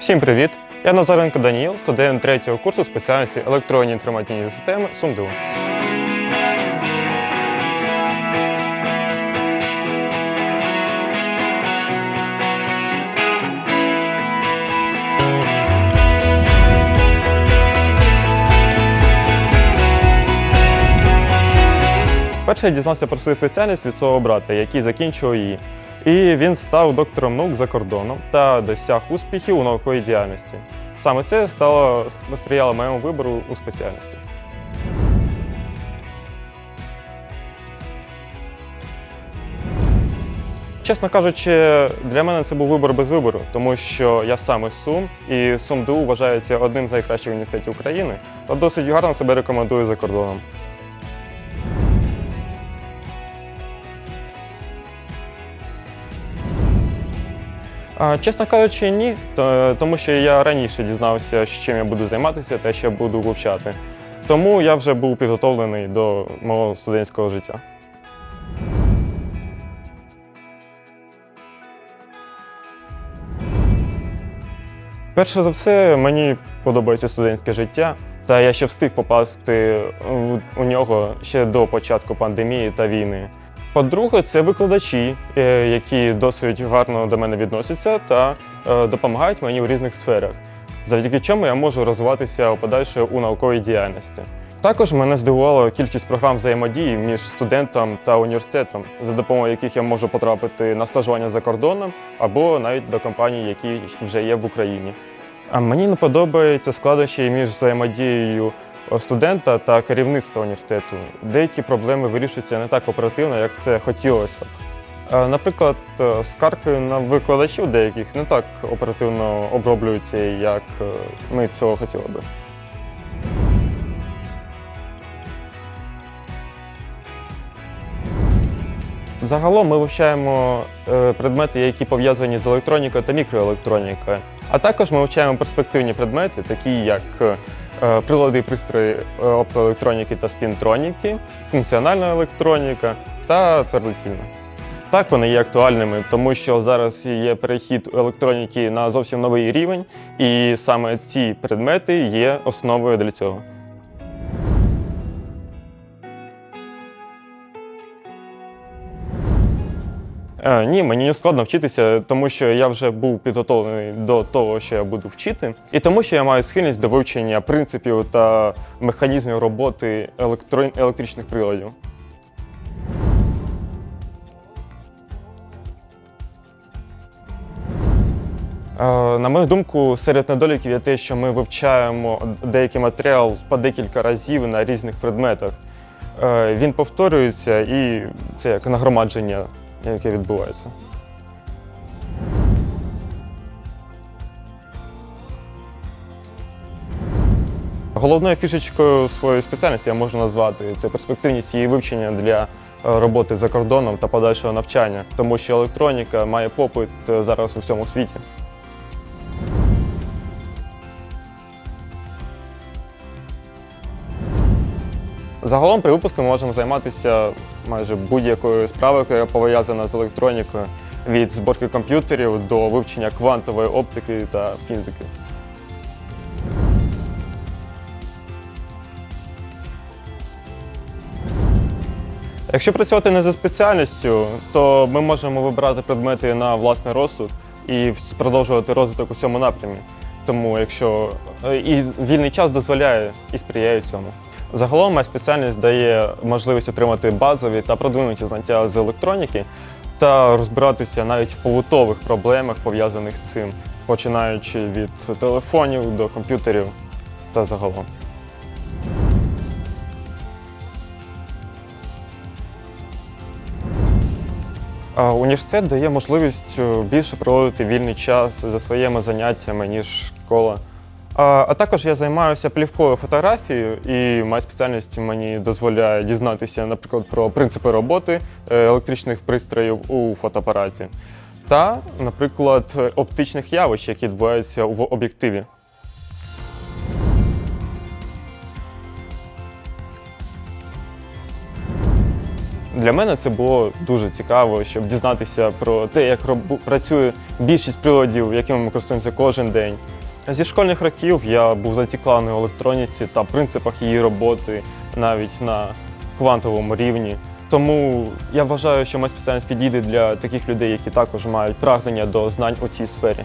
Всім привіт! Я Назаренко Даніїл, студент третього курсу спеціальності електронні інформаційні системи СумДУ. Перше я дізнався про свою спеціальність від свого брата, який закінчував її. І він став доктором наук за кордоном та досяг успіхів у науковій діяльності. Саме це стало сприяло моєму вибору у спеціальності. Чесно кажучи, для мене це був вибор без вибору, тому що я сам із Сум, і СумДУ вважається одним з найкращих університетів України та досить гарно себе рекомендує за кордоном. Чесно кажучи, ні, тому що я раніше дізнався, чим я буду займатися та що буду вивчати. Тому я вже був підготовлений до мого студентського життя. Перше за все, мені подобається студентське життя, та я ще встиг попасти у нього ще до початку пандемії та війни. По-друге, це викладачі, е, які досить гарно до мене відносяться та е, допомагають мені в різних сферах, завдяки чому я можу розвиватися подальше у науковій діяльності. Також мене здивувала кількість програм взаємодії між студентом та університетом, за допомогою яких я можу потрапити на стажування за кордоном або навіть до компаній, які вже є в Україні. А мені не подобаються складнощі між взаємодією студента та керівництва університету. Деякі проблеми вирішуються не так оперативно, як це хотілося б. Е, Наприклад, е, скарги на викладачів деяких не так оперативно оброблюються, як е, ми цього хотіли би. Загалом ми вивчаємо е, предмети, які пов'язані з електронікою та мікроелектронікою. А також ми вивчаємо перспективні предмети, такі як е, прилади і пристрої е, оптоелектроніки та спінтроніки, функціональна електроніка та твердотільна. Так, вони є актуальними, тому що зараз є перехід електроніки на зовсім новий рівень, і саме ці предмети є основою для цього. Е, Ні, мені не складно вчитися, тому що я вже був підготовлений до того, що я буду вчити, і тому, що я маю схильність до вивчення принципів та механізмів роботи електро... електричних приладів. Е, На мою думку, серед недоліків є те, що ми вивчаємо деякий матеріал по декілька разів на різних предметах. Е, Він повторюється і це як нагромадження, яке відбувається. Головною фішечкою своєї спеціальності я можу назвати це перспективність її вивчення для е, роботи за кордоном та подальшого навчання, тому що електроніка має попит е, зараз у всьому світі. Загалом при випуску ми можемо займатися майже будь-якою справою, яка пов'язана з електронікою, від зборки комп'ютерів до вивчення квантової оптики та фізики. Якщо працювати не за спеціальністю, то ми можемо вибирати предмети на власний розсуд і продовжувати розвиток у цьому напрямі. Тому якщо е, і вільний час дозволяє і сприяє цьому. Загалом моя спеціальність дає можливість отримати базові та продвинуті знання з електроніки та розбиратися навіть в побутових проблемах, пов'язаних з цим, починаючи від телефонів до комп'ютерів та загалом. Університет дає можливість е, більше проводити вільний час за своїми заняттями, ніж школа. А, також я займаюся плівковою фотографією, і моя спеціальність мені дозволяє дізнатися, наприклад, про принципи роботи е, електричних пристроїв у фотоапараті та, наприклад, оптичних явищ, які відбуваються в об'єктиві. Для мене це було дуже цікаво, щоб дізнатися про те, як працює більшість приладів, якими ми користуємося кожен день. Зі школьних років я був зацікавлений в електроніці та принципах її роботи навіть на квантовому рівні. Тому я вважаю, що моя спеціальність підійде для таких людей, які також мають прагнення до знань у цій сфері.